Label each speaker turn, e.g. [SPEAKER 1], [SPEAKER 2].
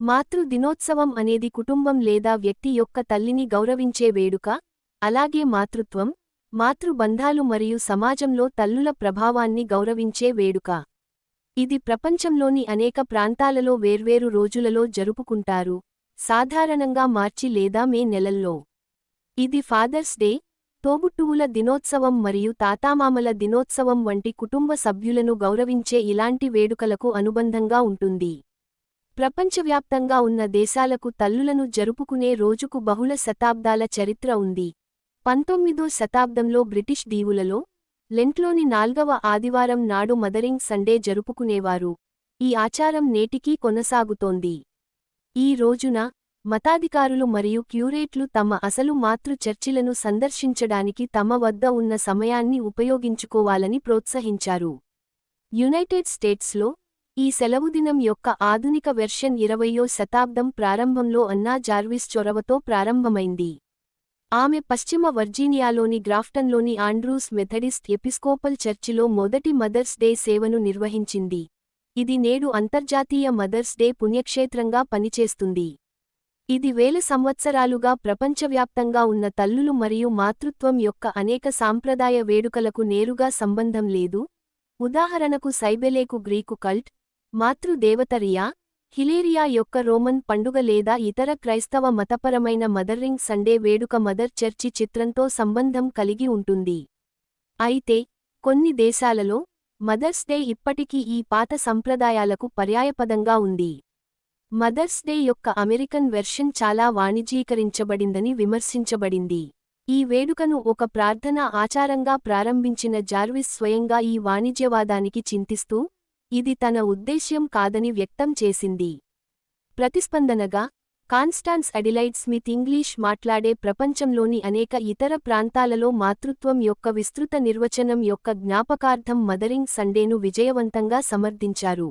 [SPEAKER 1] మాతృ దినోత్సవం అనేది కుటుంబం లేదా వ్యక్తి యొక్క తల్లిని గౌరవించే వేడుక అలాగే మాతృత్వం మాతృబంధాలు మరియు సమాజంలో తల్లుల ప్రభావాన్ని గౌరవించే వేడుక. ఇది ప్రపంచంలోని అనేక ప్రాంతాలలో వేర్వేరు రోజులలో జరుపుకుంటారు సాధారణంగా మార్చి లేదా మే నెలల్లో. ఇది ఫాదర్స్ డే తోబుట్టువుల దినోత్సవం మరియు తాతామామల దినోత్సవం వంటి కుటుంబ సభ్యులను గౌరవించే ఇలాంటి వేడుకలకు అనుబంధంగా ఉంటుంది. ప్రపంచవ్యాప్తంగా ఉన్న దేశాలకు తల్లులను జరుపుకునే రోజుకు బహుళ శతాబ్దాల చరిత్ర ఉంది. పంతొమ్మిదో శతాబ్దంలో బ్రిటిష్ దీవులలో లెంట్లోని నాల్గవ ఆదివారం నాడు మదరింగ్ సండే జరుపుకునేవారు. ఈ ఆచారం నేటికీ కొనసాగుతోంది. ఈ రోజున మతాధికారులు మరియు క్యూరేట్లు తమ అసలు మాతృ చర్చిలను సందర్శించడానికి తమ వద్ద ఉన్న సమయాన్ని ఉపయోగించుకోవాలని ప్రోత్సహించారు. యునైటెడ్ స్టేట్స్లో ఈ సెలవుదినం యొక్క ఆధునిక వెర్షన్ ఇరవయో శతాబ్దం ప్రారంభంలో అన్నా జార్విస్ చొరవతో ప్రారంభమైంది. ఆమె పశ్చిమ వర్జీనియాలోని గ్రాఫ్టన్లోని ఆండ్రూస్ మెథడిస్ట్ ఎపిస్కోపల్ చర్చిలో మొదటి మదర్స్ డే సేవను నిర్వహించింది. ఇది నేడు అంతర్జాతీయ మదర్స్ డే పుణ్యక్షేత్రంగా పనిచేస్తుంది. ఇది వేల సంవత్సరాలుగా ప్రపంచవ్యాప్తంగా ఉన్న తల్లులు మరియు మాతృత్వం యొక్క అనేక సాంప్రదాయ వేడుకలకు నేరుగా సంబంధం లేదు. ఉదాహరణకు సైబెలేకు గ్రీకు కల్ట్ మాతృదేవత రియా హిలేరియా యొక్క రోమన్ పండుగ లేదా ఇతర క్రైస్తవ మతపరమైన మదర్రింగ్ సండే వేడుక మదర్ చర్చి చిత్రంతో సంబంధం కలిగి ఉంటుంది. అయితే కొన్ని దేశాలలో మదర్స్ డే ఇప్పటికీ ఈ పాత సంప్రదాయాలకు పర్యాయపదంగా ఉంది. మదర్స్ డే యొక్క అమెరికన్ వెర్షన్ చాలా వాణిజ్యీకరించబడిందని విమర్శించబడింది. ఈ వేడుకను ఒక ప్రార్థనా ఆచారంగా ప్రారంభించిన జార్విస్ స్వయంగా ఈ వాణిజ్యవాదానికి చింతిస్తూ ఇది తన ఉద్దేశ్యం కాదని వ్యక్తం చేసింది. ప్రతిస్పందనగా కాన్స్టాన్స్ అడిలైడ్ స్మిత్ ఇంగ్లీష్ మాట్లాడే ప్రపంచంలోని అనేక ఇతర ప్రాంతాలలో మాతృత్వం యొక్క విస్తృత నిర్వచనం యొక్క జ్ఞాపకార్థం మదరింగ్ సండేను విజయవంతంగా సమర్థించారు.